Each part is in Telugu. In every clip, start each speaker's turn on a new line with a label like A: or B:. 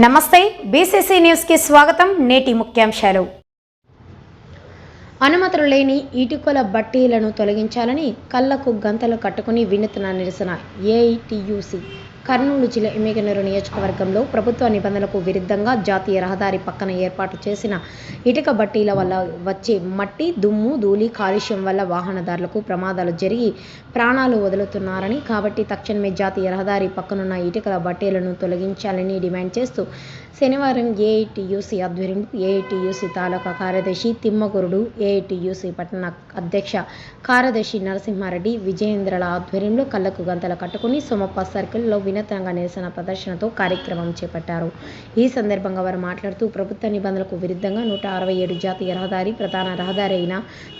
A: నమస్తే బీసీసీ న్యూస్కి స్వాగతం నేటి ముఖ్యాంశాలు. అనుమతులు లేని ఇటుకల బట్టీలను తొలగించాలని కళ్ళకు గంతలు కట్టుకుని వినూత్న నిరసన ఏఐటియుసి కర్నూలు జిల్లా ఎమ్మిగనూరు నియోజకవర్గంలో ప్రభుత్వ నిబంధనలకు విరుద్ధంగా జాతీయ రహదారి పక్కన ఏర్పాటు చేసిన ఇటుక బట్టీల వల్ల వచ్చే మట్టి దుమ్ము ధూళి కాలుష్యం వల్ల వాహనదారులకు ప్రమాదాలు జరిగి ప్రాణాలు వదులుతున్నారని కాబట్టి తక్షణమే జాతీయ రహదారి పక్కనున్న ఇటుకల బట్టీలను తొలగించాలని డిమాండ్ చేస్తూ శనివారం ఏఐటియూసీ ఆధ్వర్యంలో ఏఐటియూసీ తాలూకా కార్యదర్శి తిమ్మగురుడు ఏఐటియూసీ పట్టణ అధ్యక్ష కార్యదర్శి నరసింహారెడ్డి విజయేంద్రల ఆధ్వర్యంలో కళ్ళకు గంతలు కట్టుకుని సోమప్ప సర్కిల్లో వినూత్నంగా నిరసన ప్రదర్శనతో కార్యక్రమం చేపట్టారు. ఈ సందర్భంగా వారు మాట్లాడుతూ ప్రభుత్వ నిబంధనలకు విరుద్ధంగా నూట అరవై ఏడు జాతీయ రహదారి ప్రధాన రహదారి అయిన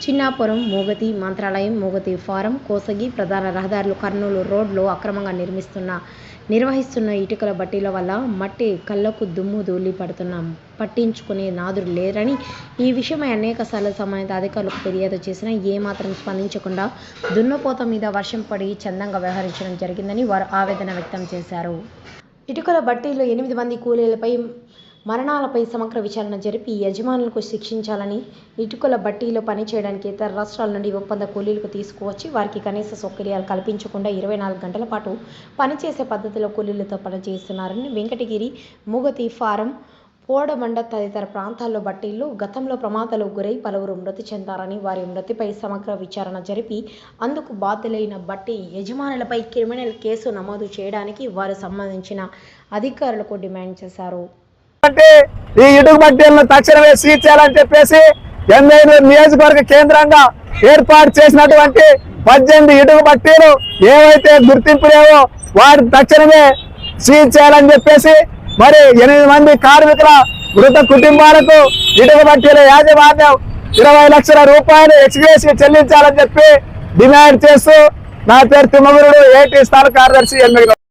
A: చిన్నాపురం మూగతి మంత్రాలయం మూగతి ఫారం కోసగి ప్రధాన రహదారులు కర్నూలు రోడ్లో అక్రమంగా నిర్మిస్తున్న నిర్వహిస్తున్న ఇటుకల బట్టీల వల్ల మట్టి కళ్ళకు దుమ్ము ధూళి పడుతున్నాం. పట్టించుకునే నాదుడు లేరని ఈ విషయమై అనేక సార్లు సంబంధిత అధికారులకు ఫిర్యాదు చేసినా ఏమాత్రం స్పందించకుండా దున్నపోత మీద వర్షం పడి చందంగా వ్యవహరించడం జరిగిందని వారు ఆవేదన వ్యక్తం చేశారు. ఇటుకల బట్టీలో ఎనిమిది మంది కూలీలపై మరణాలపై సమగ్ర విచారణ జరిపి యజమానులకు శిక్షించాలని ఇటుకల బట్టీలో పనిచేయడానికి ఇతర రాష్ట్రాల నుండి ఒప్పంద కూలీలకు తీసుకువచ్చి వారికి కనీస సౌకర్యాలు కల్పించకుండా ఇరవై నాలుగు గంటల పాటు పనిచేసే పద్ధతిలో కూలీలతో పనిచేస్తున్నారని వెంకటగిరి మూగతి ఫారం పోడబండ తదితర ప్రాంతాల్లో బట్టీలు గతంలో ప్రమాదాలకు గురై పలువురు మృతి చెందారని వారి మృతిపై సమగ్ర విచారణ జరిపి అందుకు బాధ్యులైన బట్టి యజమానులపై క్రిమినల్ కేసు నమోదు చేయడానికి వారు సంబంధించిన అధికారులకు డిమాండ్ చేశారు.
B: అంటే ఈ ఇటుకు బట్టీలను తక్షణమే సీజ్ చేయాలని చెప్పేసి ఎమ్మెల్యే నియోజకవర్గ కేంద్రంగా ఏర్పాటు చేసినటువంటి పద్దెనిమిది ఇటుకు బట్టీలు ఏవైతే గుర్తింపు లేవో వారి తక్షణమే సీజ్ చేయాలని చెప్పేసి మరి ఎనిమిది మంది కార్మికుల మృత కుటుంబాలకు ఇటుక బట్టీల యాజమాన్యం ఇరవై లక్షల రూపాయలు ఎక్స్గ్రేసి చెల్లించాలని చెప్పి డిమాండ్ చేస్తూ నా పేరు తిమ్మగురుడు ఏటీ స్థాన కార్యదర్శి ఎమ్మెల్యే